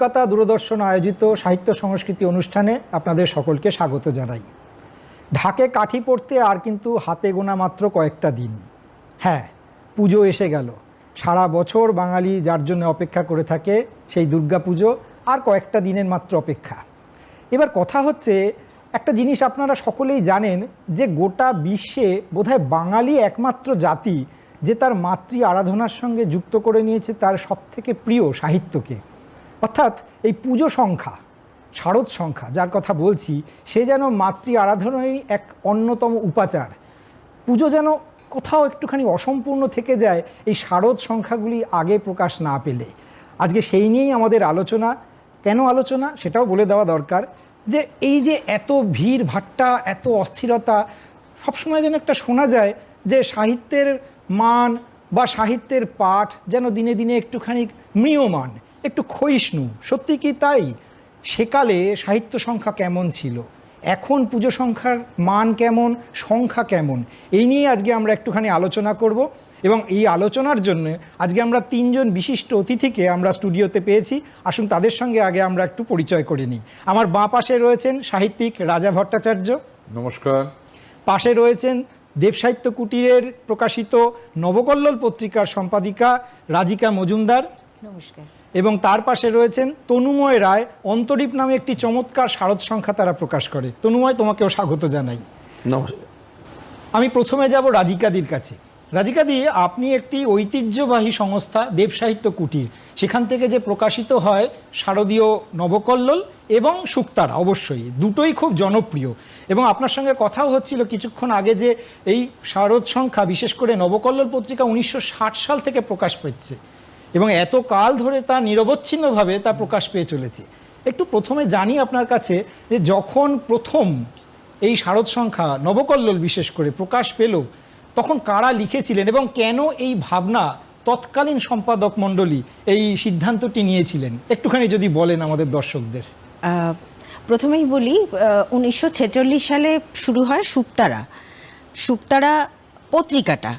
কলকাতা দূরদর্শন আয়োজিত সাহিত্য সংস্কৃতি অনুষ্ঠানে আপনাদের সকলকে স্বাগত জানাই। ঢাকে কাঠি পড়তে আর কিন্তু হাতে গোনা মাত্র কয়েকটা দিন। হ্যাঁ পুজো এসে গেল। সারা বছর বাঙালি যার জন্য অপেক্ষা করে থাকে সেই দুর্গা পুজো আর কয়েকটা দিনের মাত্র অপেক্ষা। এবার কথা হচ্ছে, একটা জিনিস আপনারা সকলেই জানেন যে গোটা বিশ্বে বোধহয় বাঙালি একমাত্র জাতি যে তার মাতৃ আরাধনার সঙ্গে যুক্ত করে নিয়েছে তার সবথেকে প্রিয় সাহিত্যকে। অর্থাৎ এই পুজো সংখ্যা, শারদ সংখ্যা, যার কথা বলছি, সে যেন মাতৃ আরাধনারই এক অন্যতম উপাচার। পুজো যেন কোথাও একটুখানি অসম্পূর্ণ থেকে যায়, এই শারদ সংখ্যাগুলি আগে প্রকাশ না পেলে। আজকে সেই নিয়েই আমাদের আলোচনা। কেন আলোচনা? সেটাও বলে দেওয়া দরকার যে এই যে এত ভিড়, ভাট্টা, এত অস্থিরতা, সবসময় যেন একটা শোনা যায় যে সাহিত্যের মান বা সাহিত্যের পাঠ যেন দিনে দিনে একটুখানি ম্রিয়মান একটু ক্ষয়িষ্ণু। সত্যি কি তাই? সেকালে সাহিত্য সংখ্যা কেমন ছিল? এখন পুজো সংখ্যার মান কেমন? সংখ্যা কেমন? এই নিয়ে আজকে আমরা একটুখানি আলোচনা করব এবং এই আলোচনার জন্য আজকে আমরা তিনজন বিশিষ্ট অতিথিকে আমরা স্টুডিওতে পেয়েছি। আসুন তাদের সঙ্গে আগে আমরা একটু পরিচয় করে নিই। আমার বাঁ পাশে রয়েছেন সাহিত্যিক রাজা ভট্টাচার্য। নমস্কার। পাশে রয়েছেন দেবসাহিত্য কুটিরের প্রকাশিত নবকল্লোল পত্রিকার সম্পাদিকা রাজিকা মজুমদার। নমস্কার। এবং তার পাশে রয়েছেন তনুময় রায় অন্তরীপ নামে একটি চমৎকার শারদ সংখ্যা তারা প্রকাশ করে। তনুময় তোমাকেও স্বাগত জানাই। নমস্কার। আমি প্রথমে যাব রাজিকাদির কাছে। রাজিকাদি আপনি একটি ঐতিহ্যবাহী সংস্থা দেবসাহিত্য কুটির। সেখান থেকে যে প্রকাশিত হয় শারদীয় নবকল্লোল এবং শুক্তারা অবশ্যই। দুটোই খুব জনপ্রিয়। এবং আপনার সঙ্গে কথাও হচ্ছিল কিছুক্ষণ আগে যে এই শারদ সংখ্যা বিশেষ করে নবকল্লোল পত্রিকা উনিশশো ষাট সাল থেকে প্রকাশ পেচ্ছে এবং এত কাল ধরে তা নিরবচ্ছিন্নভাবে তা প্রকাশ পেয়ে চলেছে। একটু প্রথমে জানি আপনার কাছে যে যখন প্রথম এই শারদ সংখ্যা নবকল্লোল বিশেষ করে প্রকাশ পেল, তখন কারা লিখেছিলেন এবং কেন এই ভাবনা তৎকালীন সম্পাদক মণ্ডলী এই সিদ্ধান্তটি নিয়েছিলেন? একটুখানি যদি বলেন আমাদের দর্শকদের। প্রথমেই বলি উনিশশো ছেচল্লিশ সালে শুরু হয় সুক্তারা সুক্তারা পত্রিকাটা।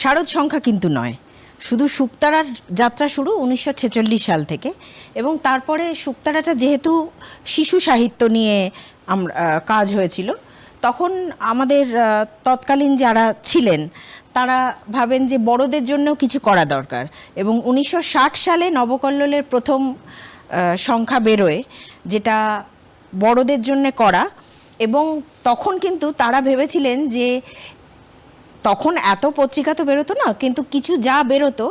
শারদ সংখ্যা কিন্তু নয়। শুধু সুক্তারার যাত্রা শুরু উনিশশো ছেচল্লিশ সাল থেকে এবং তারপরে সুক্তারাটা যেহেতু শিশু সাহিত্য নিয়ে আমরা কাজ হয়েছিল, তখন আমাদের তৎকালীন যারা ছিলেন, তারা ভাবেন যে বড়দের জন্য কিছু করা দরকার এবং উনিশশো ষাট সালে নবকল্লোলের প্রথম সংখ্যা বেরোয়, যেটা বড়দের জন্য করা এবং তখন কিন্তু তারা ভেবেছিলেন যে তখন এত পত্রিকা তো বেরোতো না, কিন্তু কিছু যা বেরোতো,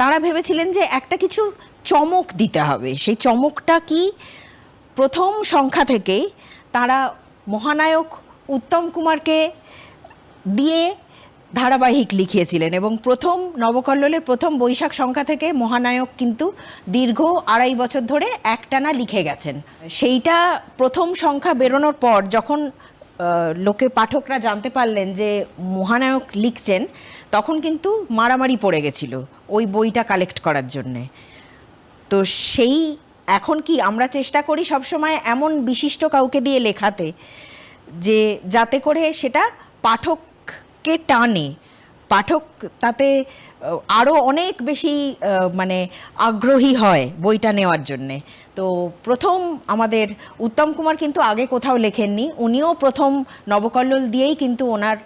তারা ভেবেছিলেন যে একটা কিছু চমক দিতে হবে। সেই চমকটা কি? প্রথম সংখ্যা থেকেই তারা মহানায়ক উত্তম কুমারকে দিয়ে ধারাবাহিক লিখিয়েছিলেন এবং প্রথম নবকল্লোলের প্রথম বৈশাখ সংখ্যা থেকে মহানায়ক কিন্তু দীর্ঘ আড়াই বছর ধরে একটানা লিখে গেছেন। সেইটা প্রথম সংখ্যা বেরোনোর পর যখন লোকে পাঠকরা জানতে পারলেন যে মহানায়ক লিখছেন, তখন কিন্তু মারামারি পড়ে গেছিল ওই বইটা কালেক্ট করার জন্যে। তো সেই এখন কি আমরা চেষ্টা করি সবসময় এমন বিশিষ্ট কাউকে দিয়ে লেখাতে, যে যাতে করে সেটা পাঠককে টানে। পাঠক তাতে আরও অনেক বেশি মানে আগ্রহী হয় বইটা নেওয়ার জন্যে। তো প্রথম আমাদের উত্তম কুমার কিন্তু আগে কোথাও লেখেননি, উনিও প্রথম নবকল্লোল দিয়েই কিন্তু ওনার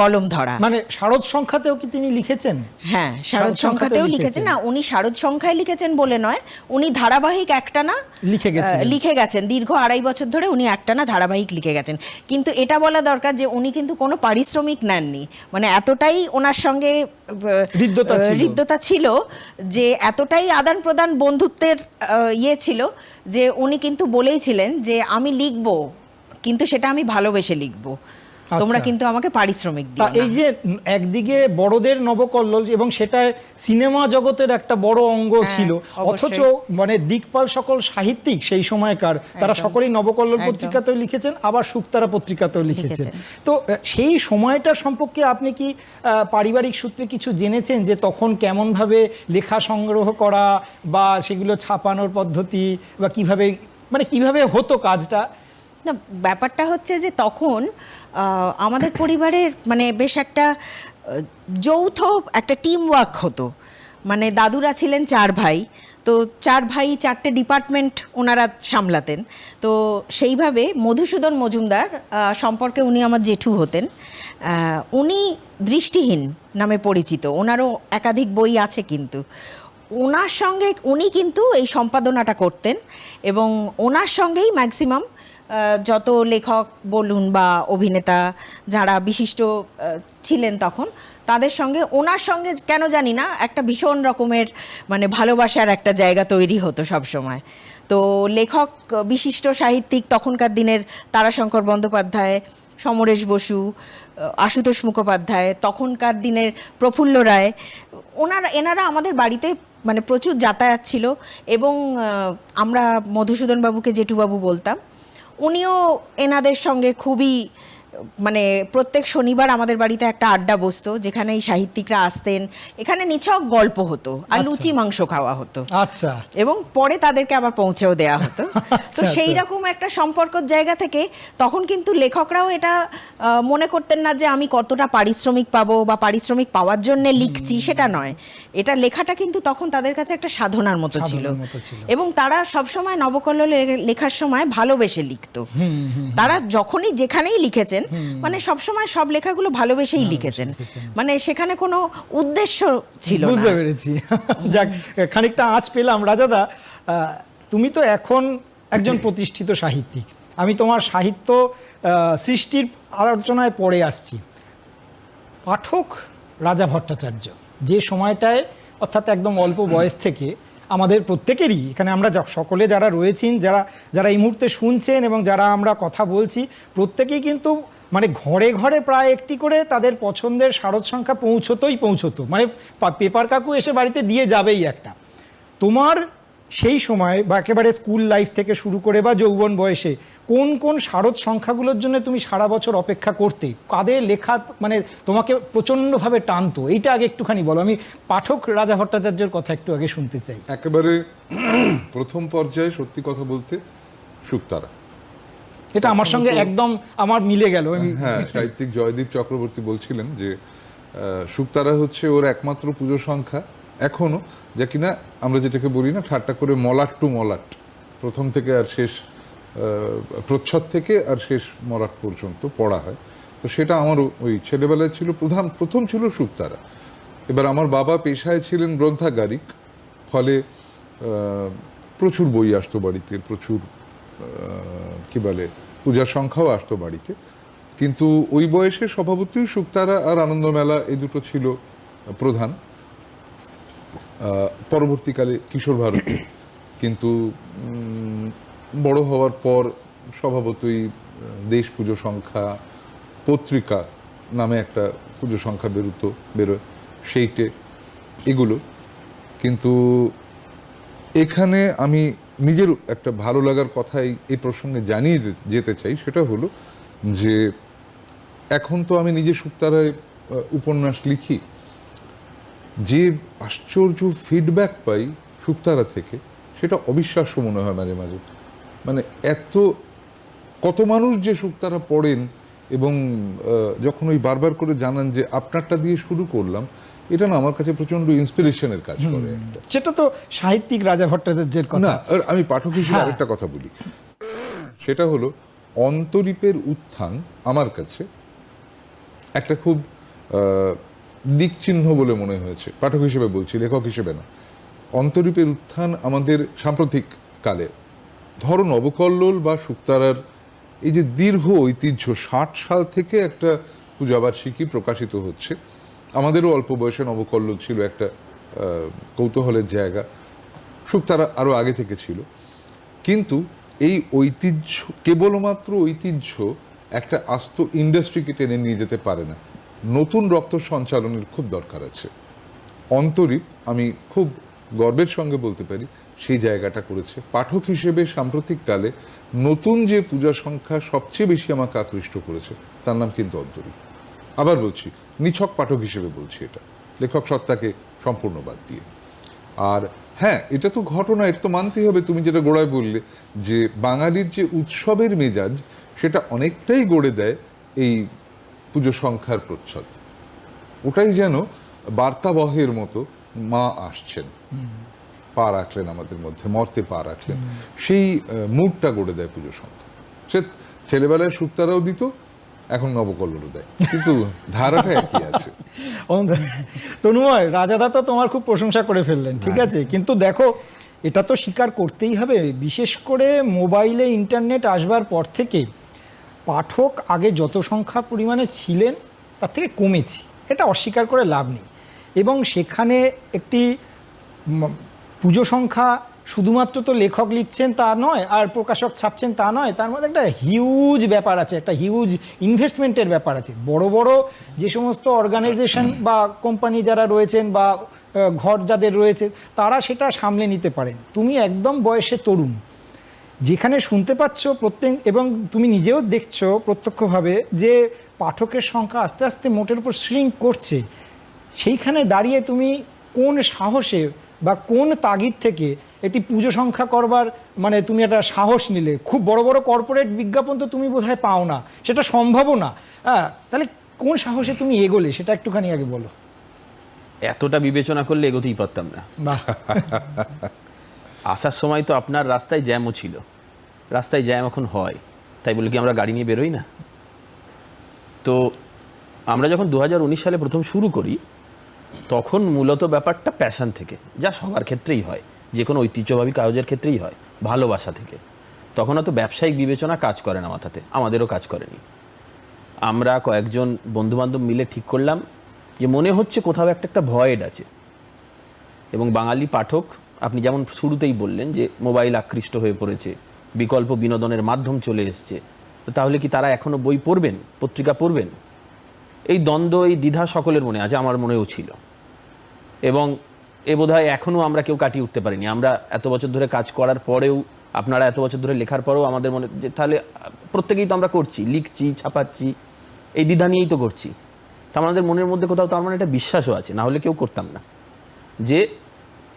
কলম ধরা। মানে শারদ সংখ্যাতেও কি তিনি লিখেছেন? হ্যাঁ শারদ সংখ্যাতেও লিখেছেন। না উনি শারদ সংখ্যায় লিখেছেন বলে নয় উনি ধারাবাহিক একটা না লিখে গেছিলেন। আহ, লিখে গেছেন। দীর্ঘ আড়াই বছর ধরে উনি একটা না ধারাবাহিক লিখে গেছেন। কিন্তু এটা বলা দরকার যে উনি কিন্তু কোনো পারিশ্রমিক নেননি। মানে এতটাই ওনার সঙ্গে হৃদ্যতা ছিল। যে এতটাই আদান প্রদান বন্ধুত্বের ইয়ে ছিল যে উনি কিন্তু বলেইছিলেন যে আমি লিখব কিন্তু সেটা আমি ভালোবেসে লিখব। তোমরা আচ্ছা। কিন্তু আমাকে পারিশ্রমিক দিও এই যে একদিকে বড়দের নবকল্লোল এবং সেটা সিনেমা জগতের একটা বড় অঙ্গ হ্যাঁ, ছিল অথচ মানে দিকপাল সকল সাহিত্যিক সেই সময়কার তারা সকলেই নবকল্লোল পত্রিকাতেও লিখেছেন আবার শুক্তারা পত্রিকাতেও লিখেছেন। তো সেই সময়টার সম্পর্কে আপনি কি পারিবারিক সূত্রে কিছু জেনেছেন যে তখন কেমনভাবে লেখা সংগ্রহ করা বা সেগুলো ছাপানোর পদ্ধতি বা কীভাবে মানে কীভাবে হতো কাজটা? না ব্যাপারটা হচ্ছে যে তখন আমাদের পরিবারের মানে বেশ একটা যৌথ একটা টিম ওয়ার্ক হতো। মানে দাদুরা ছিলেন চার ভাই, তো চার ভাই চারটে ডিপার্টমেন্ট ওনারা সামলাতেন। তো সেইভাবে মধুসূদন মজুমদার সম্পর্কে উনি আমার জেঠু হতেন। উনি দৃষ্টিহীন নামে পরিচিত, ওনারও একাধিক বই আছে কিন্তু। ওনার সঙ্গে উনি কিন্তু এই সম্পাদনাটা করতেন এবং ওনার সঙ্গেই ম্যাক্সিমাম যত লেখক বলুন বা অভিনেতা যারা বিশিষ্ট ছিলেন তখন, তাদের সঙ্গে, ওনার সঙ্গে কেন জানি না, একটা ভীষণ রকমের মানে ভালোবাসার একটা জায়গা তৈরি হতো সব সময় তো লেখক, বিশিষ্ট সাহিত্যিক তখনকার দিনের তারাশঙ্কর বন্দ্যোপাধ্যায়, সমরেশ বসু আশুতোষ মুখোপাধ্যায়, তখনকার দিনের প্রফুল্ল রায়, ওনারা, এনারা আমাদের বাড়িতে মানে প্রচুর যাতায়াত ছিল এবং আমরা মধুসূদন বাবুকে জেঠুবাবু বলতাম উনিও এনাদের সঙ্গে খুবই মানে প্রত্যেক শনিবার আমাদের বাড়িতে একটা আড্ডা বসতো যেখানে এই সাহিত্যিকরা আসতেন। এখানে নিছক গল্প হতো আর লুচি মাংস খাওয়া হতো। আচ্ছা। এবং পরে তাদেরকে আবার পৌঁছেও দেওয়া হতো। তো আচ্ছা, সেই আচ্ছা। রকম একটা সম্পর্কর জায়গা থেকে তখন কিন্তু লেখকরাও এটা মনে করতেন না যে আমি কতটা পারিশ্রমিক পাবো বা পারিশ্রমিক পাওয়ার জন্য লিখছি সেটা নয়। এটা লেখাটা কিন্তু তখন তাদের কাছে একটা সাধনার মতো ছিল। সাধনার মতো ছিল। এবং তারা সবসময় নবকল্ল লেখার সময় ভালোবেসে লিখতো। তারা যখনই যেখানেই লিখেছেন মানে সবসময় সব লেখাগুলো ভালোবেসেই লিখেছেন। মানে সেখানে কোনো উদ্দেশ্য ছিল বুঝতে পেরেছি। যাক খানিকটা আঁচ পেলাম। রাজাদা তুমি তো এখন একজন প্রতিষ্ঠিত সাহিত্যিক। আমি তোমার সাহিত্য সৃষ্টির আলোচনায় পড়ে আসছি। পাঠক রাজা ভট্টাচার্য যে সময়টায় অর্থাৎ একদম অল্প বয়স থেকে আমাদের প্রত্যেকেরই এখানে আমরা সকলে যারা রয়েছেন যারা যারা এই মুহূর্তে শুনছেন এবং যারা আমরা কথা বলছি প্রত্যেকেই কিন্তু মানে ঘরে ঘরে প্রায় একটি করে তাদের পছন্দের শারদ সংখ্যা পৌঁছতোই পৌঁছতো। মানে পেপার কাকু এসে বাড়িতে দিয়ে যাবেই একটা। তোমার সেই সময় বা একেবারে স্কুল লাইফ থেকে শুরু করে বা যৌবন বয়সে কোন কোন শারদ সংখ্যাগুলোর জন্য তুমি সারা বছর অপেক্ষা করতে? কাদের লেখা মানে তোমাকে প্রচণ্ডভাবে টানতো? এইটা আগে একটুখানি বলো। আমি পাঠক রাজা ভট্টাচার্যের কথা একটু আগে শুনতে চাই। একেবারে প্রথম পর্যায়ে সত্যি কথা বলতে শুকতারা এটা আমার সঙ্গে একদম আমার মিলে গেল। হ্যাঁ সাহিত্যিক জয়দীপ চক্রবর্তী বলছিলেন যে আহ, শুকতারা হচ্ছে ওর একমাত্র পুজো সংখ্যা এখনও যা কিনা আমরা যেটাকে বলি না ঠাট্টা করে মলাট টু মলাট। প্রথম থেকে আর শেষ প্রচ্ছদ থেকে আর শেষ মলাট পর্যন্ত পড়া হয়। তো সেটা আমার ওই ছেলেবেলায় ছিল। প্রধান প্রথম ছিল শুকতারা এবার আমার বাবা পেশায় ছিলেন গ্রন্থাগারিক ফলে প্রচুর বই আসতো বাড়িতে প্রচুর কি বলে, পূজার সংখ্যাও আসতো বাড়িতে। কিন্তু ওই বয়সে স্বভাবতই শুক্তারা আর আনন্দমেলা এই দুটো ছিল প্রধান। পরবর্তীকালে কিশোর ভারতী। কিন্তু বড় হওয়ার পর স্বভাবতই দেশ পুজো সংখ্যা পত্রিকা নামে একটা পুজো সংখ্যা বেরোতো, বেরোয় সেইটে এগুলো। কিন্তু এখানে আমি নিজের একটা ভালো লাগার কথাই এই প্রসঙ্গে জানিয়ে যেতে চাই, সেটা হলো যে, এখন তো আমি নিজে সুক্তারায় উপন্যাস লিখি। যে আশ্চর্য ফিডব্যাক পাই সুক্তারা থেকে, সেটা অবিশ্বাস্য মনে হয় মাঝে মাঝে। মানে এত, কত মানুষ যে সুক্তারা পড়েন এবং যখন ওই বারবার করে জানান যে, আপনারটা দিয়ে শুরু করলাম এটা না আমার কাছে প্রচণ্ড ইন্সপিরেশনের কাজ করে সেটা তো সাহিত্যিক রাজা ভট্টাচার্যের কথা। না আমি পাঠক হিসেবে হ্যাঁ। আরেকটা কথা বলি। সেটা হলো অন্তরীপের উত্থান আমার কাছে একটা খুব আহ, দিকচিহ্ন বলে মনে হয়েছে। পাঠক হিসেবে বলছি লেখক হিসেবে না। অন্তরীপের উত্থান আমাদের সাম্প্রতিক কালে ধরো নবকল্লোল বা শুক্তারার এই যে দীর্ঘ ঐতিহ্য ষাট সাল থেকে একটা পূজাবার্ষিকী প্রকাশিত হচ্ছে আমাদেরও অল্প বয়সে নবকল্লোল ছিল একটা কৌতূহলের জায়গা। সুখ তারা আরও আগে থেকে ছিল। কিন্তু এই ঐতিহ্য, কেবলমাত্র ঐতিহ্য একটা আস্ত ইন্ডাস্ট্রিকে টেনে নিয়ে যেতে পারে না। নতুন রক্ত সঞ্চালনের খুব দরকার আছে। অন্তরীপ আমি খুব গর্বের সঙ্গে বলতে পারি, সেই জায়গাটা করেছে। পাঠক হিসেবে সাম্প্রতিককালে নতুন যে পূজা সংখ্যা সবচেয়ে বেশি আমাকে আকৃষ্ট করেছে, তার নাম কিন্তু অন্তরীপ আবার বলছি নিছক পাঠক হিসেবে বলছি এটা। লেখক সত্তাকে সম্পূর্ণ বাদ দিয়ে। আর হ্যাঁ এটা তো ঘটনা এটা তো মানতেই হবে। তুমি যেটা গোড়ায় বললে যে বাঙালির যে উৎসবের মেজাজ সেটা অনেকটাই গড়ে দেয় এই পুজো সংখ্যার প্রচ্ছদ। ওটাই যেন বার্তাবহের মতো মা আসছেন। পা রাখলেন আমাদের মধ্যে মর্তে পা রাখলেন। সেই মুডটা গড়ে দেয় পুজো সংখ্যা। সে ছেলেবেলায় সুক্তারাও দিত এখন নবকল্লরও দেয় কিন্তু ধারাটা একই আছে। তনুময় রাজাদা তো তোমার খুব প্রশংসা করে ফেললেন ঠিক হ্যাঁ। আছে? কিন্তু দেখো এটা তো স্বীকার করতেই হবে। বিশেষ করে মোবাইলে ইন্টারনেট আসবার পর থেকে পাঠক আগে যত সংখ্যা পরিমাণে ছিলেন তার থেকে কমেছে। এটা অস্বীকার করে লাভ নেই। এবং সেখানে একটি পুজো সংখ্যা শুধুমাত্র তো লেখক লিখছেন তা নয়, আর প্রকাশক ছাপছেন তা নয়, তার মধ্যে একটা হিউজ ব্যাপার আছে, একটা হিউজ ইনভেস্টমেন্টের ব্যাপার আছে। বড় বড় যে সমস্ত অর্গানাইজেশন বা কোম্পানি যারা রয়েছেন বা ঘর যাদের রয়েছে, তারা সেটা সামলে নিতে পারেন। তুমি একদম বয়সে তরুণ। যেখানে শুনতে পাচ্ছ প্রত্যেক, এবং তুমি নিজেও দেখছ প্রত্যক্ষভাবে যে পাঠকের সংখ্যা আস্তে আস্তে মোটের উপর শ্রিঙ্ক করছে। সেইখানে দাঁড়িয়ে তুমি কোন সাহসে বা কোন তাগিদ থেকে এটি পুজো সংখ্যা করবার মানে তুমি একটা সাহস নিলে। খুব বড় বড় কর্পোরেট বিজ্ঞাপন তো তুমি বোধহয় পাও না। সেটা সম্ভবও না। হ্যাঁ তাহলে কোন সাহসে তুমি এগোলে? সেটা একটুখানি আগে বলো। এতটা বিবেচনা করলে এগোতেই পারতাম না। আসার সময় তো আপনার রাস্তায় জ্যামও ছিল। রাস্তায় জ্যাম এখন হয়। তাই বলে কি আমরা গাড়ি নিয়ে বেরোই না? তো আমরা যখন দু হাজার উনিশ সালে প্রথম শুরু করি তখন মূলত ব্যাপারটা প্যাশন থেকে যা সবার ক্ষেত্রেই হয়। যে কোনো ঐতিহ্যবাহী কাগজের ক্ষেত্রেই হয় ভালোবাসা থেকে। তখন অত ব্যবসায়িক বিবেচনা কাজ করে না মাথাতে, আমাদেরও কাজ করেনি। আমরা কয়েকজন বন্ধুবান্ধব মিলে ঠিক করলাম যে মনে হচ্ছে কোথাও একটা একটা ভয়েড আছে। এবং বাঙালি পাঠক, আপনি যেমন শুরুতেই বললেন যে মোবাইল আকৃষ্ট হয়ে পড়েছে, বিকল্প বিনোদনের মাধ্যম চলে এসছে তাহলে কি তারা এখনও বই পড়বেন, পত্রিকা পড়বেন? এই দ্বন্দ্ব, এই দ্বিধা সকলের মনে আছে, আমার মনেও ছিল। এবং এ বোধহয় এখনও আমরা কেউ কাটিয়ে উঠতে পারিনি। আমরা এত বছর ধরে কাজ করার পরেও, আপনারা এত বছর ধরে লেখার পরেও আমাদের মনে যে তাহলে প্রত্যেকেই তো আমরা করছি, লিখছি, ছাপাচ্ছি, এই দ্বিধা নিয়েই তো করছি। তা আমাদের মনের মধ্যে কোথাও তার মানে একটা বিশ্বাসও আছে, না হলে কেউ করতাম না। যে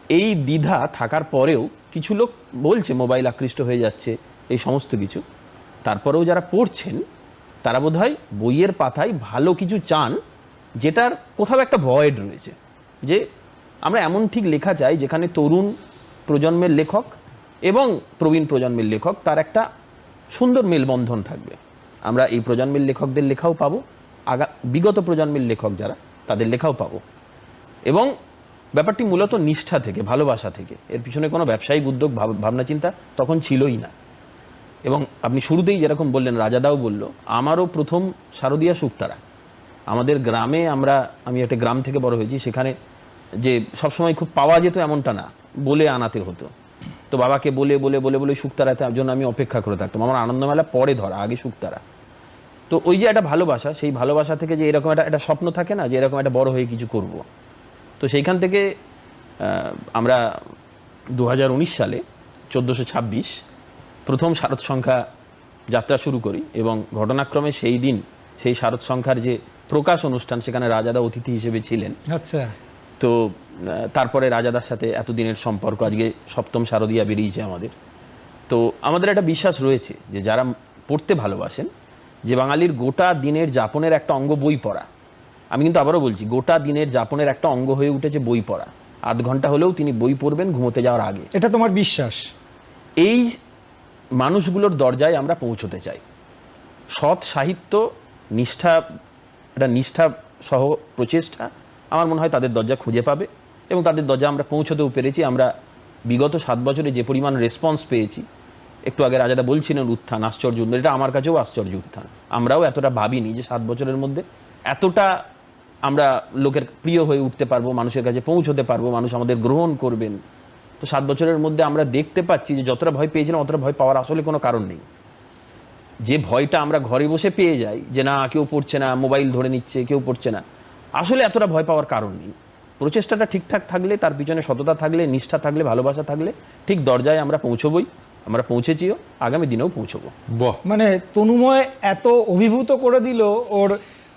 এই দ্বিধা থাকার পরেও কিছু লোক বলছে, মোবাইল আকৃষ্ট হয়ে যাচ্ছে, এই সমস্ত কিছু। তারপরেও যারা পড়ছেন, তারা বোধহয় বইয়ের পাতায় ভালো কিছু চান, যেটার কোথাও একটা ভয়েড রয়েছে। যে আমরা এমন ঠিক লেখা চাই যেখানে তরুণ প্রজন্মের লেখক এবং প্রবীণ প্রজন্মের লেখক তার একটা সুন্দর মেলবন্ধন থাকবে। আমরা এই প্রজন্মের লেখকদের লেখাও পাবো, আগা, বিগত প্রজন্মের লেখক যারা, তাদের লেখাও পাবো। এবং ব্যাপারটি মূলত নিষ্ঠা থেকে, ভালোবাসা থেকে। এর পিছনে কোনো ব্যবসায়িক উদ্যোগ, ভাব- ভাবনা, চিন্তা তখন ছিলই না। এবং আপনি শুরুতেই যেরকম বললেন, রাজাদাও বলল, আমারও প্রথম শারদীয়া শুক্তারা আমাদের গ্রামে আমরা, আমি একটা গ্রাম থেকে বড় হয়েছি, সেখানে যে সবসময় খুব পাওয়া যেত এমনটা না, বলে আনাতে হতো। তো বাবাকে বলে বলে বলে বলে শুক্তারাতে জন্য আমি অপেক্ষা করে থাকতাম। আমার আনন্দমেলা পরে ধরা, আগে শুক্তারা। তো ওই যে একটা ভালোবাসা, সেই ভালোবাসা থেকে যে এরকম একটা একটা স্বপ্ন থাকে না যে এরকম একটা বড় হয়ে কিছু করব। তো সেইখান থেকে আমরা দু হাজার উনিশ সালে, চোদ্দোশো ছাব্বিশ, প্রথম শারদ সংখ্যা যাত্রা শুরু করি এবং ঘটনাক্রমে সেই দিন, সেই শারদ সংখ্যার যে প্রকাশ অনুষ্ঠান, সেখানে রাজাদা অতিথি হিসেবে ছিলেন। আচ্ছা। তো তারপরে রাজাদার সাথে এতদিনের সম্পর্ক আজকে সপ্তম শারদীয়া বেরিয়েছে আমাদের। তো আমাদের একটা বিশ্বাস রয়েছে যে যারা পড়তে ভালোবাসেন যে বাঙালির গোটা দিনের যাপনের একটা অঙ্গ বই পড়া। আমি কিন্তু আবারও বলছি গোটা দিনের যাপনের একটা অঙ্গ হয়ে উঠেছে বই পড়া। আধ ঘণ্টা হলেও তিনি বই পড়বেন ঘুমোতে যাওয়ার আগে। এটা তোমার বিশ্বাস? এই মানুষগুলোর দরজায় আমরা পৌঁছতে চাই। সৎ সাহিত্য নিষ্ঠা একটা নিষ্ঠা সহ প্রচেষ্টা আমার মনে হয় তাদের দরজা খুঁজে পাবে এবং তাদের দরজা আমরা পৌঁছতেও পেরেছি। আমরা বিগত সাত বছরে যে পরিমাণ রেসপন্স পেয়েছি, একটু আগে রাজাদা বলছিলেন উত্থান আশ্চর্য উত্থান, এটা আমার কাছেও আশ্চর্য উত্থান। আমরাও এতটা ভাবিনি যে সাত বছরের মধ্যে এতটা আমরা লোকের প্রিয় হয়ে উঠতে পারব, মানুষের কাছে পৌঁছতে পারব, মানুষ আমাদের গ্রহণ করবেন। তো সাত বছরের মধ্যে আমরা দেখতে পাচ্ছি যে যতটা ভয় পেয়েছিলাম, অতটা ভয় পাওয়ার আসলে কোনো কারণ নেই। যে ভয়টা আমরা ঘরে বসে পেয়ে যাই যে না, কেউ পড়ছে না, মোবাইল ধরে নিচ্ছে, কেউ পড়ছে না আসলে এতটা ভয় পাওয়ার কারণ নেই। প্রচেষ্টাটা ঠিকঠাক থাকলে তার পিছনে সততা থাকলে নিষ্ঠা থাকলে ভালোবাসা থাকলে ঠিক দরজায় আমরা পৌঁছবই আমরা পৌঁছেছিও আগামী দিনেও পৌঁছবো। বাহ। মানে তনুময় এত অভিভূত করে দিল ওর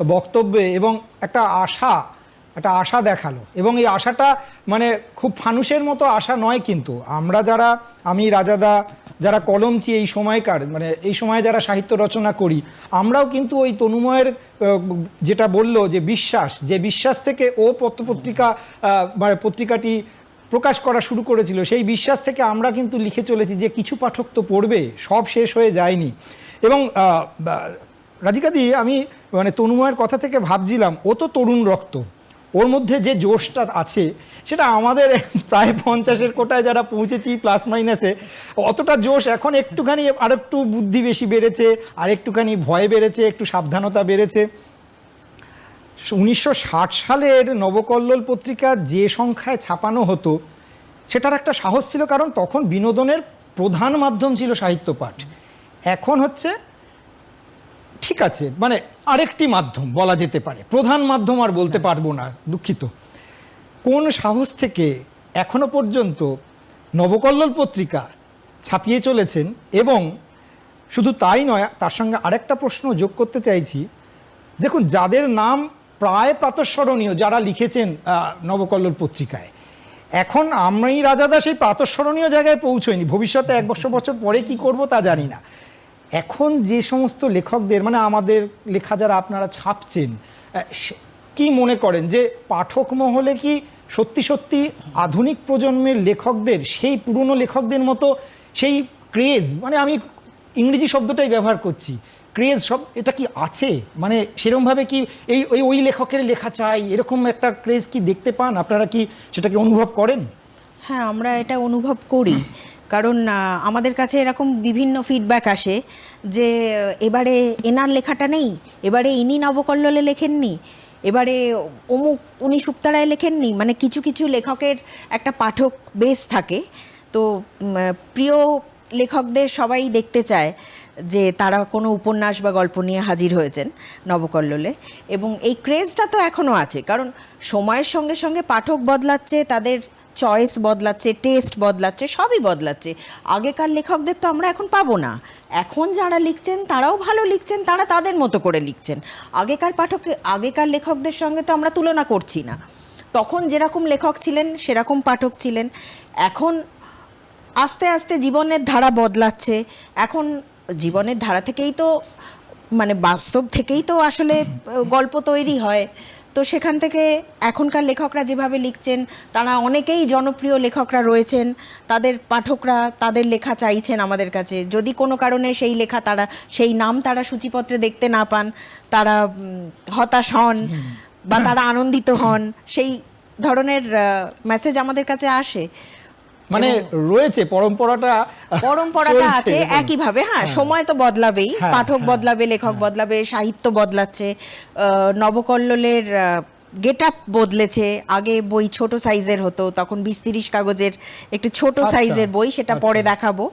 বক্তব্যে এবং একটা আশা একটা আশা দেখাল। এবং এই আশাটা মানে খুব ফানুষের মতো আশা নয় কিন্তু। আমরা যারা, আমি, রাজাদা, যারা কলমচি এই সময়কার মানে এই সময় যারা সাহিত্য রচনা করি, আমরাও কিন্তু ওই তনুময়ের যেটা বলল যে বিশ্বাস যে বিশ্বাস থেকে ও পত্রপত্রিকা মানে পত্রিকাটি প্রকাশ করা শুরু করেছিল, সেই বিশ্বাস থেকে আমরা কিন্তু লিখে চলেছি যে কিছু পাঠক তো পড়বে, সব শেষ হয়ে যায়নি। এবং রাজিকাদি আমি মানে তনুময়ের কথা থেকে ভাবছিলাম, ও তো তরুণ রক্ত। ওর মধ্যে যে জোশটা আছে, সেটা আমাদের প্রায় পঞ্চাশের কোটায় যারা পৌঁছেছি প্লাস মাইনাসে অতটা জোশ এখন একটুখানি আর একটু বুদ্ধি বেশি বেড়েছে আর একটুখানি ভয় বেড়েছে, একটু সাবধানতা বেড়েছে। উনিশশো ষাট সালের নবকল্লোল পত্রিকা যে সংখ্যায় ছাপানো হতো, সেটার একটা সাহস ছিল, কারণ তখন বিনোদনের প্রধান মাধ্যম ছিল সাহিত্য পাঠ। এখন হচ্ছে ঠিক আছে মানে আরেকটি মাধ্যম বলা যেতে পারে। প্রধান মাধ্যম আর বলতে পারব না, দুঃখিত। কোন সাহস থেকে এখনও পর্যন্ত নবকল্লোল পত্রিকা ছাপিয়ে চলেছেন এবং শুধু তাই নয়, তার সঙ্গে আরেকটা প্রশ্ন যোগ করতে চাইছি। দেখুন, যাদের নাম প্রায় প্রাতঃস্মরণীয় যারা লিখেছেন নবকল্লোল পত্রিকায়, এখন আমরাই রাজাদা সেই প্রাতঃস্মরণীয় জায়গায় পৌঁছয়নি ভবিষ্যতে এক বছর বছর পরে কি করব তা জানি না। এখন যে সমস্ত লেখকদের মানে আমাদের লেখা যারা আপনারা ছাপছেন কি মনে করেন যে পাঠক মহলে কি সত্যি সত্যি আধুনিক প্রজন্মের লেখকদের, সেই পুরনো লেখকদের মতো সেই ক্রেজ মানে আমি ইংরেজি শব্দটাই ব্যবহার করছি ক্রেজ সব, এটা কি আছে? মানে সেরকমভাবে কি এই ওই লেখকের লেখা চাই, এরকম একটা ক্রেজ কি দেখতে পান? আপনারা কি সেটাকে অনুভব করেন? হ্যাঁ আমরা এটা অনুভব করি। কারণ আমাদের কাছে এরকম বিভিন্ন ফিডব্যাক আসে যে, এবারে এনার লেখাটা নেই, এবারে ইনি নবকল্লোলে লেখেননি, এবারে অমুক উনি সুপ্তারায় লেখেননি মানে কিছু কিছু লেখকের একটা পাঠক বেস থাকে। তো প্রিয় লেখকদের সবাই দেখতে চায় যে, তারা কোনো উপন্যাস বা গল্প নিয়ে হাজির হয়েছেন নবকল্লোলে। এবং এই ক্রেজটা তো এখনও আছে। কারণ, সময়ের সঙ্গে সঙ্গে পাঠক বদলাচ্ছে, তাদের চয়েস বদলাচ্ছে টেস্ট বদলাচ্ছে সবই বদলাচ্ছে। আগেকার লেখকদের তো আমরা এখন পাবো না। এখন যারা লিখছেন তারাও ভালো লিখছেন তারা তাদের মতো করে লিখছেন। আগেকার পাঠক আগেকার লেখকদের সঙ্গে তো আমরা তুলনা করছি না। তখন যেরকম লেখক ছিলেন সেরকম পাঠক ছিলেন। এখন আস্তে আস্তে জীবনের ধারা বদলাচ্ছে। এখন জীবনের ধারা থেকেই তো মানে বাস্তব থেকেই তো আসলে গল্প তৈরি হয়। তো সেখান থেকে এখনকার লেখকরা যেভাবে লিখছেন, তারা অনেকেই জনপ্রিয় লেখকরা রয়েছেন, তাদের পাঠকরা তাদের লেখা চাইছেন আমাদের কাছে। যদি কোনো কারণে সেই লেখা তারা, সেই নাম তারা সূচিপত্রে দেখতে না পান, তারা হতাশ হন বা তারা আনন্দিত হন, সেই ধরনের মেসেজ আমাদের কাছে আসে। মানে রয়েছে পরম্পরাটা পরম্পরাটা আছে একই একইভাবে হ্যাঁ সময় তো বদলাবেই হ্যাঁ, পাঠক হ্যাঁ, বদলাবে লেখক বদলাবে সাহিত্য বদলাচ্ছে আহ, নবকল্লোলের গেট আপ বদলেছে। আগে বই ছোট সাইজের হতো তখন বিশ তিরিশ কাগজের একটু ছোট আচ্ছা, সাইজের বই সেটা পরে আচ্ছা। দেখাবো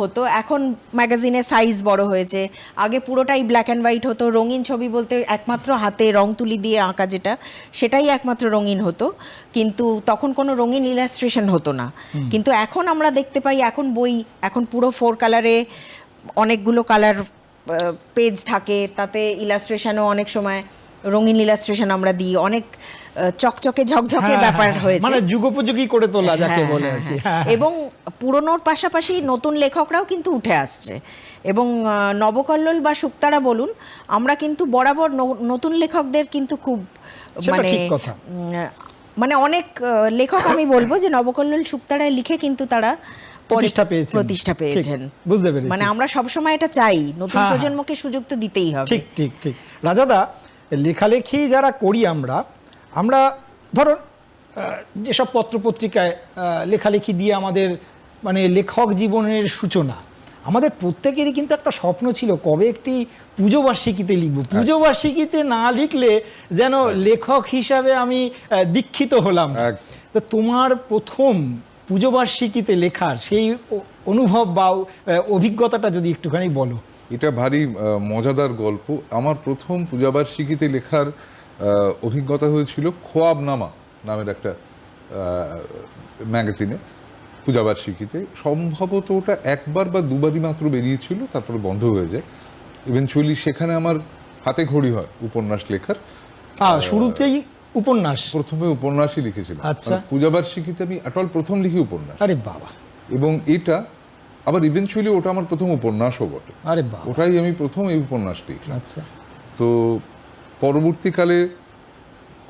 হতো। এখন ম্যাগাজিনের সাইজ বড় হয়েছে। আগে পুরোটাই ব্ল্যাক অ্যান্ড হোয়াইট হতো রঙিন ছবি বলতে একমাত্র হাতে রং তুলি দিয়ে আঁকা যেটা সেটাই একমাত্র রঙিন হতো। কিন্তু তখন কোনো রঙিন ইলাস্ট্রেশন হতো না। কিন্তু এখন আমরা দেখতে পাই এখন বই এখন পুরো ফোর কালারে অনেকগুলো কালার পেজ থাকে। তাতে ইলাস্ট্রেশনও অনেক সময় রঙিন ইলাস্ট্রেশন আমরা দিই। অনেক চকচকে ঝকঝকে হ্যাঁ, ব্যাপার হ্যাঁ, হয়েছে। মানে যুগোপযোগী করে তোলা যাকে হ্যাঁ, বলে হ্যাঁ, আর কি। এবং পুরনোর পাশাপাশি নতুন লেখকরাও কিন্তু উঠে আসছে। এবং নবকল্লোল বা শুক্তারা বলুন আমরা কিন্তু বরাবর নতুন লেখকদের কিন্তু খুব মানে কথা। মানে অনেক লেখক আমি বলব যে নবকল্লোল শুক্তারায় লিখে কিন্তু তারা প্রতিষ্ঠা পেয়েছেন। প্রতিষ্ঠা পেয়েছেন। বুঝতে পেরেছি। মানে আমরা সবসময় এটা চাই নতুন। প্রজন্মকে সুযোগ তো দিতেই হবে। ঠিক ঠিক ঠিক। রাজাদা লেখালেখি যারা করি আমরা আমরা ধরুন যেসব পত্রপত্রিকায় লেখালেখি দিয়ে আমাদের মানে লেখক জীবনের সূচনা আমাদের প্রত্যেকেরই কিন্তু একটা স্বপ্ন ছিল কবে একটি পুজো বার্ষিকীতে লিখব। পুজো বার্ষিকীতে না লিখলে যেন লেখক হিসাবে আমি দীক্ষিত হলাম। তো তোমার প্রথম পুজো বার্ষিকীতে লেখার সেই অনুভব বা অভিজ্ঞতাটা যদি একটুখানি বলো। এটা ভারী মজাদার গল্প। আমার প্রথম পূজাবার্ষিকীতে লেখার অভিজ্ঞতা হয়েছিল খোয়াবনামা নামের একটা ম্যাগাজিনে পূজাবার্ষিকীতে। সম্ভবত ওটা একবার বা দুবারই মাত্র বেরিয়েছিল তারপরে বন্ধ হয়ে যায়। ইভেনচুয়ালি সেখানে আমার হাতে ঘড়ি হয় উপন্যাস লেখার। শুরুতেই উপন্যাস? প্রথমে উপন্যাসই লিখেছিলাম। আচ্ছা। মানে পূজাবার্ষিকীতে আমি আটল প্রথম লিখি উপন্যাস। আরে বাবা। এবং এটা আবার ইভেনচুয়ালি ওটা আমার প্রথম উপন্যাসও বটে। আরে ওটাই আমি প্রথম এই উপন্যাস লিখলাম আচ্ছা। তো পরবর্তীকালে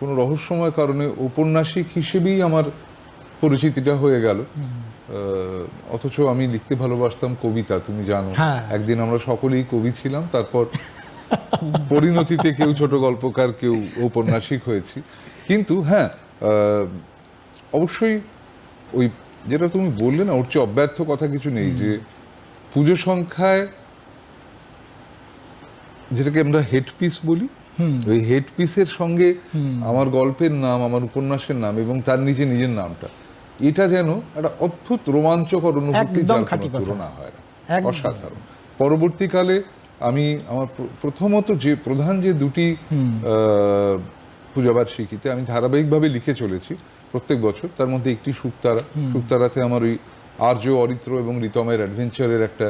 কোনো রহস্যময় কারণে ঔপন্যাসিক হিসেবেই আমার পরিচিতিটা হয়ে গেল। অথচ আমি লিখতে ভালোবাসতাম কবিতা তুমি জানো। হ্যাঁ। একদিন আমরা সকলেই কবি ছিলাম তারপর পরিণতিতে কেউ ছোট গল্পকার কেউ ঔপন্যাসিক হয়েছি। কিন্তু হ্যাঁ অবশ্যই ওই যেটা তুমি বললে না ওর চেয়ে অব্যর্থ কথা কিছু নেই যে পুজো সংখ্যায় যেটাকে আমরা হেড পিস বলি ওই হেড পিসের সঙ্গে আমার গল্পের নাম আমার উপন্যাসের নাম এবং তার নিচে নিজের নামটা এটা যেন একটা অদ্ভুত রোমাঞ্চকর অনুভূতি যার কোনো তুলনা হয় না। অসাধারণ। পরবর্তীকালে আমি আমার প্রথমত যে প্রধান যে দুটি আহ, পূজাবার্ষিকীতে আমি ধারাবাহিকভাবে লিখে চলেছি প্রত্যেক বছর। তার মধ্যে একটি শুক্তারা শুক্তারাতে আমার ওই আর্য অরিত্র এবং রিতমের অ্যাডভেঞ্চারের একটা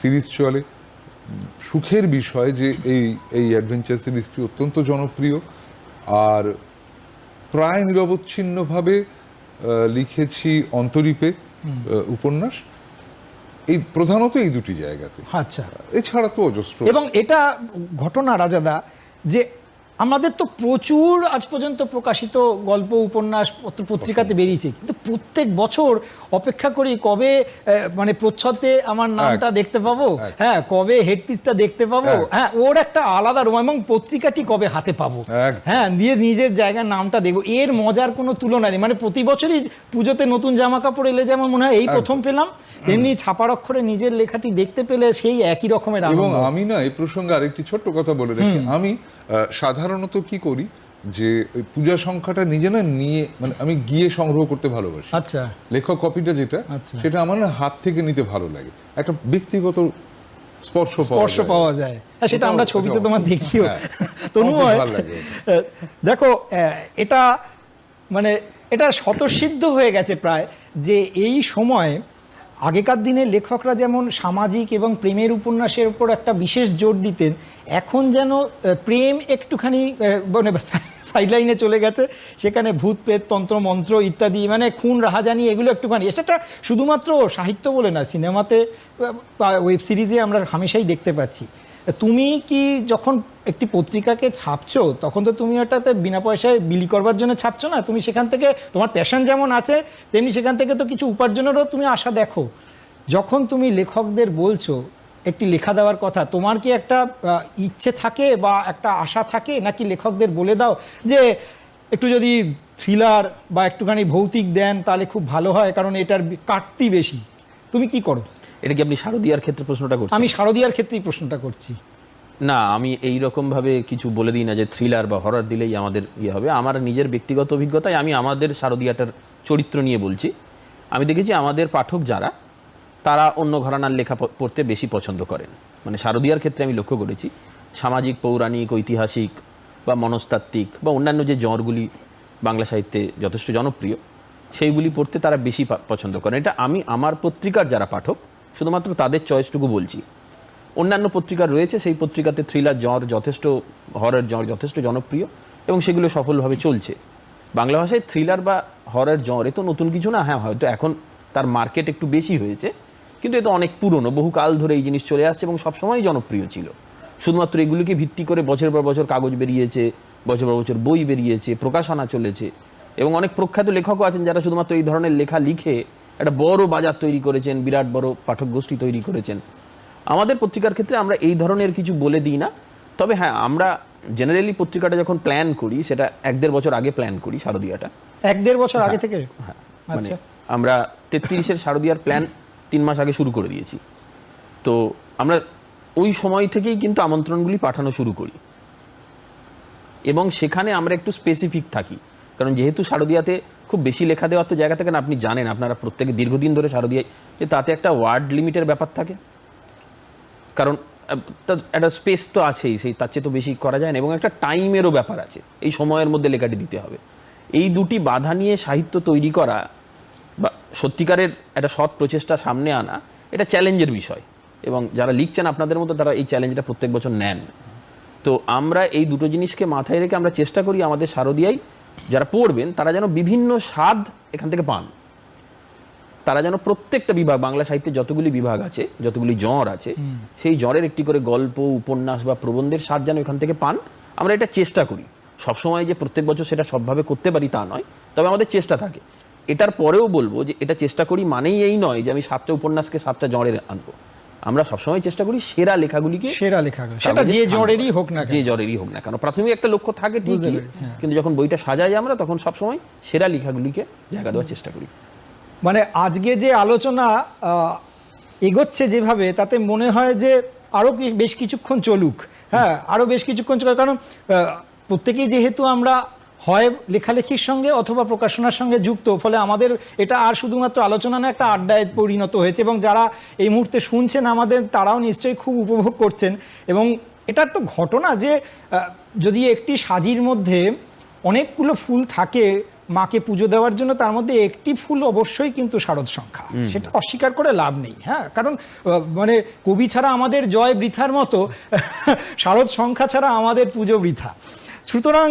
সিরিজ চলে। সুখের বিষয় যে এই এই অ্যাডভেঞ্চার সিরিজটি অত্যন্ত জনপ্রিয়। আর প্রায় নিরবচ্ছিন্নভাবে লিখেছি অন্তরীপে উপন্যাস। এই প্রধানত এই দুটি জায়গাতে। আচ্ছা। এছাড়া তো অজস্র। এবং এটা ঘটনা রাজাদা যে আমাদের তো প্রচুর আজ পর্যন্ত প্রকাশিত গল্প উপন্যাস পত্র পত্রিকাতে বেরিয়েছে। কিন্তু প্রত্যেক বছর অপেক্ষা করি কবে মানে প্রচ্ছদে আমার নামটা দেখতে পাবো? হ্যাঁ কবে হেডপিসটা দেখতে পাবো? হ্যাঁ ওর একটা আলাদা রোম এবং পত্রিকাটি কবে হাতে পাবো? হ্যাঁ দিয়ে নিজের জায়গার নামটা দেখব। এর মজার কোনো তুলনা নেই। মানে প্রতি বছরই পুজোতে নতুন জামা কাপড় এলে যেমন মনে হয় এই প্রথম পেলাম। তেমনি ছাপার অক্ষরে নিজের লেখাটি দেখতে পেলে সেই একই রকমের এবং আমি না এই প্রসঙ্গে আরেকটি ছোট্ট কথা বলে রাখি। আমি সাধারণত কি করি যে ওই পূজা সংখ্যাটা নিজে না নিয়ে মানে আমি গিয়ে সংগ্রহ করতে ভালোবাসি। আচ্ছা। লেখক কপিটা যেটা আচ্ছা। সেটা আমার না হাত থেকে নিতে ভালো লাগে। একটা ব্যক্তিগত স্পর্শ স্পর্শ পাওয়া যায়। হ্যাঁ, সেটা আমরা ছবিতে তোমার দেখিও। হ্যাঁ। আহ, দেখো এটা মানে এটা স্বতঃসিদ্ধ হয়ে গেছে প্রায় যে এই সময় আগেকার দিনে লেখকরা যেমন সামাজিক এবং প্রেমের উপন্যাসের উপর একটা বিশেষ জোর দিতেন, এখন যেন প্রেম একটুখানি মানে সাইডলাইনে চলে গেছে, সেখানে ভূত, প্রেত, তন্ত্র, মন্ত্র ইত্যাদি মানে খুন, রাহাজানি এগুলো একটুখানি সেটা শুধুমাত্র সাহিত্য বলে না, সিনেমাতে ওয়েব সিরিজে আমরা হামেশাই দেখতে পাচ্ছি। তুমি কি যখন একটি পত্রিকাকে ছাপছো, তখন তো তুমি ওটাতে বিনা পয়সায় বিলি করবার জন্য ছাপছো না? তুমি সেখান থেকে, তোমার প্যাশন যেমন আছে, তেমনি সেখান থেকে তো কিছু উপার্জনেরও তুমি আশা দেখো। যখন তুমি লেখকদের বলছো, একটি লেখা দেওয়ার কথা, তোমার কি একটা ইচ্ছে থাকে বা একটা আশা থাকে? নাকি লেখকদের বলে দাও যে, একটু যদি থ্রিলার বা একটুখানি ভৌতিক দেন, তাহলে খুব ভালো হয়, কারণ এটার কাটতি বেশি। তুমি কি করো? এটা কি আপনি শারদীয়ার ক্ষেত্রে প্রশ্নটা করছেন? আমি শারদিয়ার ক্ষেত্রেই প্রশ্নটা করছি। না আমি এই রকম ভাবে কিছু বলে দিই না যে থ্রিলার বা হরর দিলেই আমাদের ইয়ে হবে। আমার নিজের ব্যক্তিগত অভিজ্ঞতায় আমি আমাদের শারদীয়াটার চরিত্র নিয়ে বলছি। আমি দেখেছি আমাদের পাঠক যারা তারা অন্য ঘরানার লেখা পড়তে বেশি পছন্দ করেন। মানে শারদীয়ার ক্ষেত্রে আমি লক্ষ্য করেছি সামাজিক পৌরাণিক ঐতিহাসিক বা মনস্তাত্ত্বিক বা অন্যান্য যে জ্বরগুলি বাংলা সাহিত্যে যথেষ্ট জনপ্রিয় সেইগুলি পড়তে তারা বেশি পছন্দ করেন। এটা আমি আমার পত্রিকার যারা পাঠক শুধুমাত্র তাদের চয়েসটুকু বলছি। অন্যান্য পত্রিকা রয়েছে, সেই পত্রিকাতে থ্রিলার জ্বর যথেষ্ট হরর জ্বর যথেষ্ট জনপ্রিয় এবং সেগুলো সফলভাবে চলছে। বাংলা ভাষায় থ্রিলার বা হরর জ্বর, এ তো নতুন কিছু না হ্যাঁ হয়তো এখন তার মার্কেট একটু বেশি হয়েছে, কিন্তু এ তো অনেক পুরনো বহু কাল ধরে এই জিনিস চলে আসছে এবং সবসময় জনপ্রিয় ছিল। শুধুমাত্র এগুলিকে ভিত্তি করে বছর পর বছর কাগজ বেরিয়েছে, বছর পর বছর বই বেরিয়েছে, প্রকাশনা চলেছে এবং অনেক প্রখ্যাত লেখকও আছেন যারা শুধুমাত্র এই ধরনের লেখা লিখে একটা বড় বাজার তৈরি করেছেন বিরাট বড় পাঠক গোষ্ঠী তৈরি করেছেন। আমাদের পত্রিকার ক্ষেত্রে আমরা এই ধরনের কিছু বলে দিই না। তবে হ্যাঁ আমরা জেনারেলি পত্রিকাটা যখন প্ল্যান করি সেটা এক দেড় বছর আগে প্ল্যান করি শারদীয়াটা। এক দেড় বছর আগে থেকে? হ্যাঁ মানে আচ্ছা আমরা তেত্রিশের শারদীয়ার প্ল্যান তিন মাস আগে শুরু করে দিয়েছি। তো আমরা ওই সময় থেকেই কিন্তু আমন্ত্রণগুলি পাঠানো শুরু করি। এবং সেখানে আমরা একটু স্পেসিফিক থাকি। কারণ যেহেতু শারদীয়াতে খুব বেশি লেখা দেওয়ার তো জায়গা থেকে না, আপনি জানেন, আপনারা প্রত্যেকে দীর্ঘদিন ধরে শারদীয়ায় যে তাতে একটা ওয়ার্ড লিমিটের ব্যাপার থাকে। কারণ একটা স্পেস তো আছেই, সেই তার চেয়ে তো বেশি করা যায় না, এবং একটা টাইমেরও ব্যাপার আছে, এই সময়ের মধ্যে লেখাটি দিতে হবে। এই দুটি বাধা নিয়ে সাহিত্য তৈরি করা বা সত্যিকারের একটা সৎ প্রচেষ্টা সামনে আনা, এটা চ্যালেঞ্জের বিষয়, এবং যারা লিখছেন আপনাদের মতো, তারা এই চ্যালেঞ্জটা প্রত্যেক বছর নেন। তো আমরা এই দুটো জিনিসকে মাথায় রেখে আমরা চেষ্টা করি আমাদের শারদিয়ায় যারা পড়বেন তারা যেন বিভিন্ন স্বাদ এখান থেকে পান। তারা যেন প্রত্যেকটা বিভাগ বাংলা সাহিত্যে যতগুলি বিভাগ আছে যতগুলি জ্বর আছে সেই জ্বরের একটি করে গল্প উপন্যাস বা প্রবন্ধের স্বাদ যেন এখান থেকে পান। আমরা এটা চেষ্টা করি। সবসময় যে প্রত্যেক বছর সেটা সবভাবে করতে পারি তা নয় তবে আমাদের চেষ্টা থাকে। এটার পরেও বলব যে এটা চেষ্টা করি মানেই এই নয় যে আমি সাতটা উপন্যাসকে সাতটা জঁরে আনব। আমরা সবসময় চেষ্টা করি সেরা লেখাগুলিকে সেরা লেখাগুলো। সেটা যে জ্বরেরই হোক না যে জ্বরেরই হোক না কেন। প্রাথমিক একটা লক্ষ্য থাকে ঠিকই হ্যাঁ। কিন্তু যখন বইটা সাজাই আমরা তখন সবসময় সেরা লেখাগুলিকে জায়গা দেওয়ার চেষ্টা করি। মানে আজকে যে আলোচনা এগোচ্ছে যেভাবে তাতে মনে হয় যে আরও বেশ কিছুক্ষণ চলুক। হ্যাঁ আরও বেশ কিছুক্ষণ চলুক। কারণ প্রত্যেকেই যেহেতু আমরা হয় লেখালেখির সঙ্গে অথবা প্রকাশনার সঙ্গে যুক্ত ফলে আমাদের এটা আর শুধুমাত্র আলোচনা না একটা আড্ডায় পরিণত হয়েছে এবং যারা এই মুহূর্তে শুনছেন আমাদের তারাও নিশ্চয়ই খুব উপভোগ করছেন। এবং এটা তো ঘটনা যে যদি একটি সাজির মধ্যে অনেকগুলো ফুল থাকে মাকে পুজো দেওয়ার জন্য তার মধ্যে একটি ফুল অবশ্যই কিন্তু শারদ সংখ্যা। সেটা অস্বীকার করে লাভ নেই হ্যাঁ? কারণ মানে কবি ছাড়া আমাদের জয় বৃথার মতো শারদ সংখ্যা ছাড়া আমাদের পুজো বৃথা। সুতরাং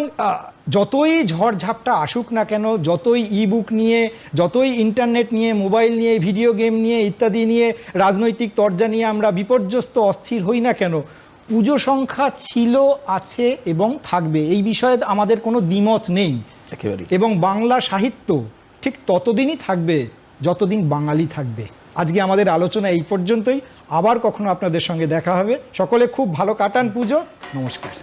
যতই ঝড়ঝাপটা আসুক না কেন যতই ই বুক নিয়ে যতই ইন্টারনেট নিয়ে মোবাইল নিয়ে ভিডিও গেম নিয়ে ইত্যাদি নিয়ে রাজনৈতিক তর্জা নিয়ে আমরা বিপর্যস্ত অস্থির হই না কেন পুজো সংখ্যা ছিল আছে এবং থাকবে। এই বিষয়ে আমাদের কোনো দ্বিমত নেই। এবং বাংলা সাহিত্য ঠিক ততদিনই থাকবে যতদিন বাঙালি থাকবে। আজকে আমাদের আলোচনা এই পর্যন্তই। আবার কখনো আপনাদের সঙ্গে দেখা হবে। সকলে খুব ভালো কাটান পুজো। নমস্কার।